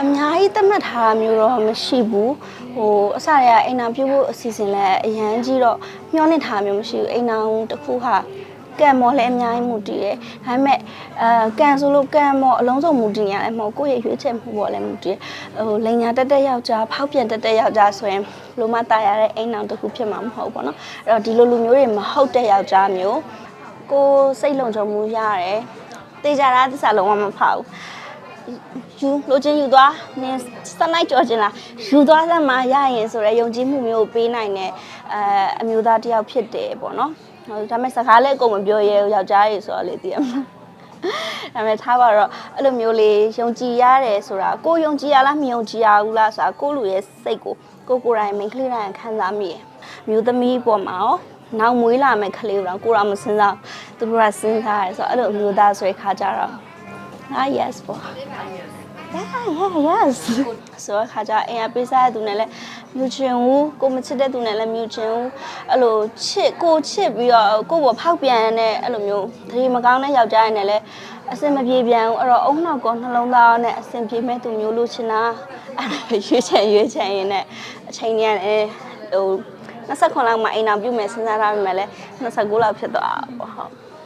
အများကြီးသတ်မှတ်ထားတာမျိုးတော့မရှိဘူးဟိုအစရကအိမ်အောင်ပြုတ်ဖို့အစီအစဉ်လည်းအရန်ကြီးတော့မျှော်လင့်ထားတာမျိုးမရှိဘူးအိမ်အောင်တစ်ခုဟာကံမော်လည်းအများကြီးမူတည်တယ်ဒါပေမဲ့အဲကံဆိုလို့ကံမော်အလုံးစုံမူတည်နေရတယ်မဟုတ်ကိုယ့်ရဲ့ရွေးချယ်မှုပေါ်လည်းမူတည်ဟိုလိန်ညာတက်တက်ယောက်ျားဖောက်ပြန်တက်တက်ယောက်ျားဆိုရင်ဘလို့မှตายရတဲ့အိမ်အောင်တစ်ခုဖြစ်မှာမဟုတ်ဘူးเนาะအဲ့တော့ဒီလိုလူမျိုးတွေမဟုတ်တဲ့ယောက်ျားမျိုးကိုယ်စိတ်လုံခြုံမှုရတယ်တေချာတာသစ္စာလုံးဝမဖောက်ဘူး ယူလိုချင်ယူသွားနင်းစနိုက်ကြော်ချင်လားယူသွားစမ်းမရရင်ဆိုရယ်ယုံကြည်မှုမျိုးကိုပေးနိုင်တဲ့အဲအမျိုးသားတစ်ယောက်ဖြစ်တယ်ပေါ့နော်ဟိုဒါပေမဲ့စကားလည်းအကုန်မပြောရဲဘူးယောက်ျားကြီးဆိုတော့လေတည်ရမလားဒါပေမဲ့ထားပါတော့အဲ့လိုမျိုးလေးယုံကြည်ရတယ်ဆိုတာကိုယုံကြည်ရလားမယုံကြည်ရဘူးလားဆိုတာကိုလူရဲ့စိတ်ကိုကိုကိုယ်တိုင်မိန်းကလေးတိုင်းခံစားမိရမျိုးသမီးပေါ်မှာရောနောက်မွေးလာမယ့်ကလေးတော့ကိုယ်တော့မစဉ်းစားဘူးသူတို့ကစဉ်းစားရဲဆိုတော့အဲ့လိုအမျိုးသားဆိုတဲ့ခါကြတော့ အာ yes ပေါ့ Yeah, yeah, yes. ဆိုတော့ခါကြအင်အပေးစားတဲ့သူနဲ့လည်းမြူချင်ဘူးကိုမချစ်တဲ့သူနဲ့လည်းမြူချင်ဘူးအဲ့လိုချစ်ကိုချစ်ပြီးတော့ကိုဘောဖောက်ပြန်တဲ့အဲ့လိုမျိုးသတိမကောင်းတဲ့ယောက်ျားရည်နဲ့လည်းအဆင်မပြေပြန်ဘူးအဲ့တော့အုံနောက်ကောနှလုံးသားနဲ့အဆင်ပြေမဲ့သူမျိုးလို့ချင်တာအဲ့ဒါရွေးချယ်ရွေးချယ်ရင်နဲ့အချိန်ကြီးရတယ်ဟို29လောက်မှအိမ်အောင်ပြုတ်မယ်စဉ်းစားထားပေမဲ့လည်း29လောက်ဖြစ်သွားတာပေါ့ဟုတ်